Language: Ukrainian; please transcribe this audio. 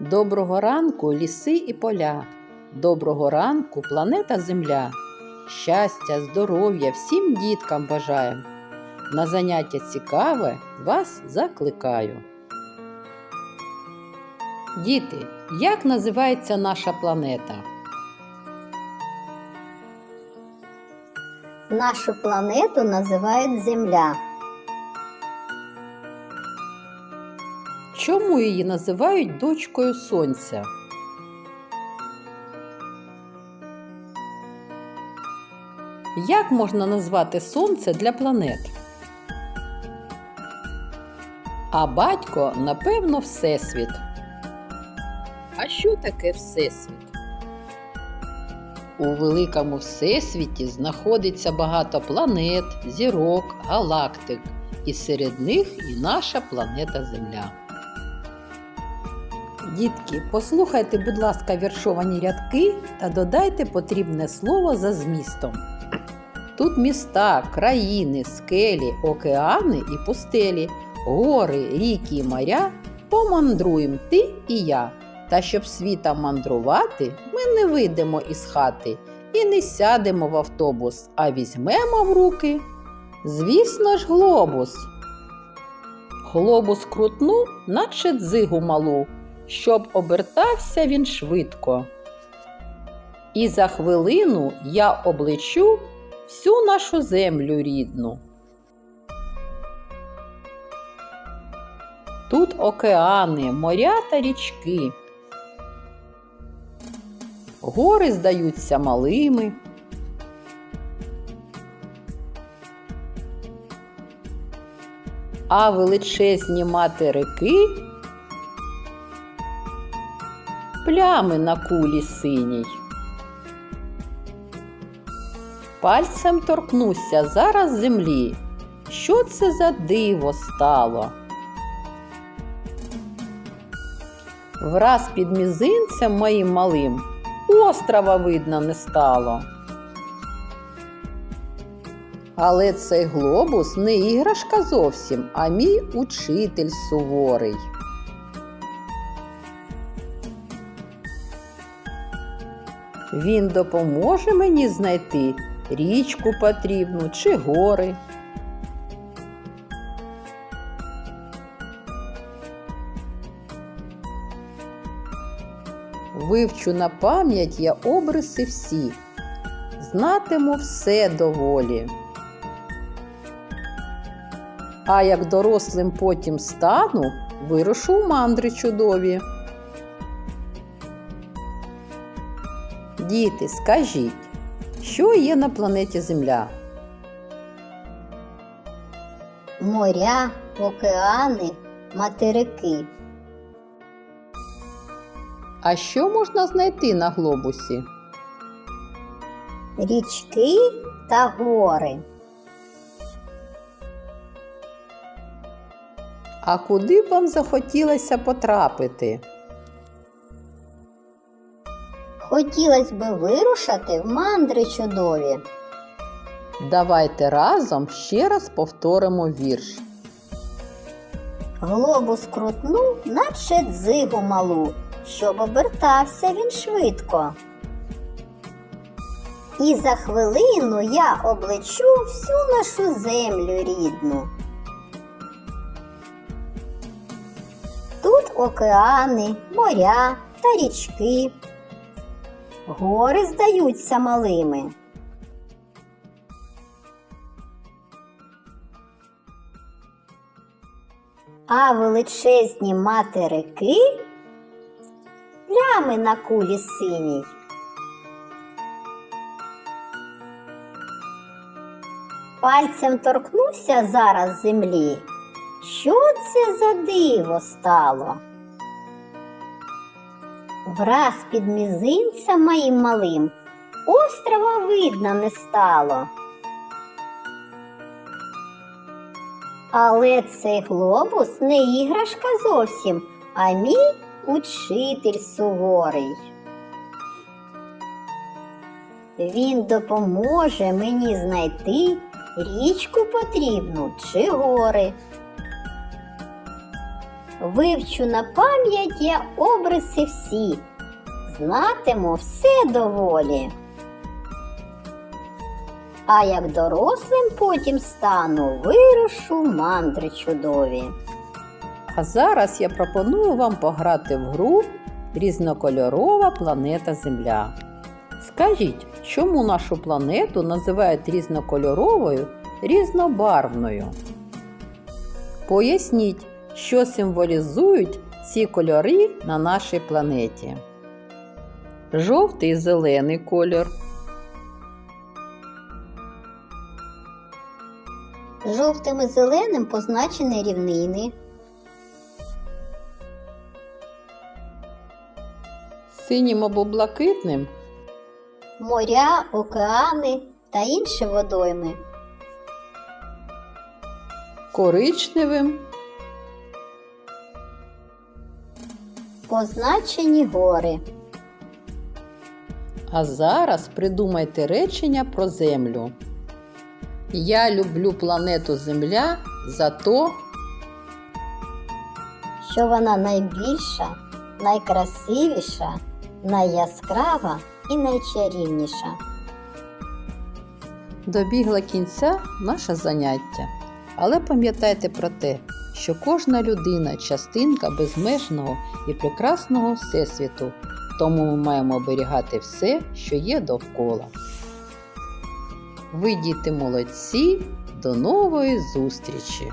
Доброго ранку, ліси і поля. Доброго ранку, планета Земля. Щастя, здоров'я всім діткам бажаєм. На заняття цікаве вас закликаю. Діти, як називається наша планета? Нашу планету називають Земля. Чому її називають дочкою Сонця? Як можна назвати Сонце для планет? А батько, напевно, Всесвіт. А що таке Всесвіт? У великому всесвіті знаходиться багато планет, зірок, галактик, і серед них і наша планета Земля. Дітки, послухайте, будь ласка, віршовані рядки та додайте потрібне слово за змістом. Тут міста, країни, скелі, океани і пустелі, гори, ріки і моря помандруєм ти і я. Та щоб світом мандрувати, ми не вийдемо із хати і не сядемо в автобус, а візьмемо в руки, звісно ж, глобус. Глобус крутну, наче дзигу малу, щоб обертався він швидко. І за хвилину я облечу всю нашу землю рідну. Тут океани, моря та річки. Гори здаються малими. А величезні материки плями на кулі синій. Пальцем торкнуся зараз землі. Що це за диво стало? Враз під мізинцем моїм малим острова видно не стало. Але цей глобус не іграшка зовсім, а мій учитель суворий. Він допоможе мені знайти річку потрібну чи гори. Вивчу на пам'ять я обриси всі, знатиму все доволі. А як дорослим потім стану, вирушу в мандри чудові. Діти, скажіть, що є на планеті Земля? Моря, океани, материки. А що можна знайти на глобусі? Річки та гори. А куди б вам захотілося потрапити? Хотілося би вирушити в мандри чудові. Давайте разом ще раз повторимо вірш. Глобус крутнув, наче дзигу малу, щоб обертався він швидко. І за хвилину я облечу всю нашу землю рідну. Тут океани, моря та річки. Гори здаються малими. А величезні материки плями на кулі синій. Пальцем торкнувся зараз землі. Що це за диво стало? Враз під мізинцем моїм малим острова видно не стало. Але цей глобус не іграшка зовсім, а мій учитель суворий. Він допоможе мені знайти річку потрібну чи гори. Вивчу на пам'ять я обриси всі, знатиму все доволі. А як дорослим потім стану, вирушу мандри чудові. А зараз я пропоную вам пограти в гру Різнокольорова планета Земля. Скажіть, чому нашу планету називають різнокольоровою, різнобарвною? Поясніть, що символізують ці кольори на нашій планеті. Жовтий і зелений кольор, Жовтим і зеленим позначені рівнини, синім або блакитним моря, океани та інші водойми. коричневим Позначені гори. А зараз придумайте речення про Землю. Я люблю планету Земля за то, що вона найбільша, найкрасивіша, найяскрава і найчарівніша. добігла кінця наше заняття. Але пам'ятайте про те, що кожна людина частинка безмежного і прекрасного Всесвіту, тому ми маємо оберігати все, що є довкола. Ви, діти молодці, до нової зустрічі!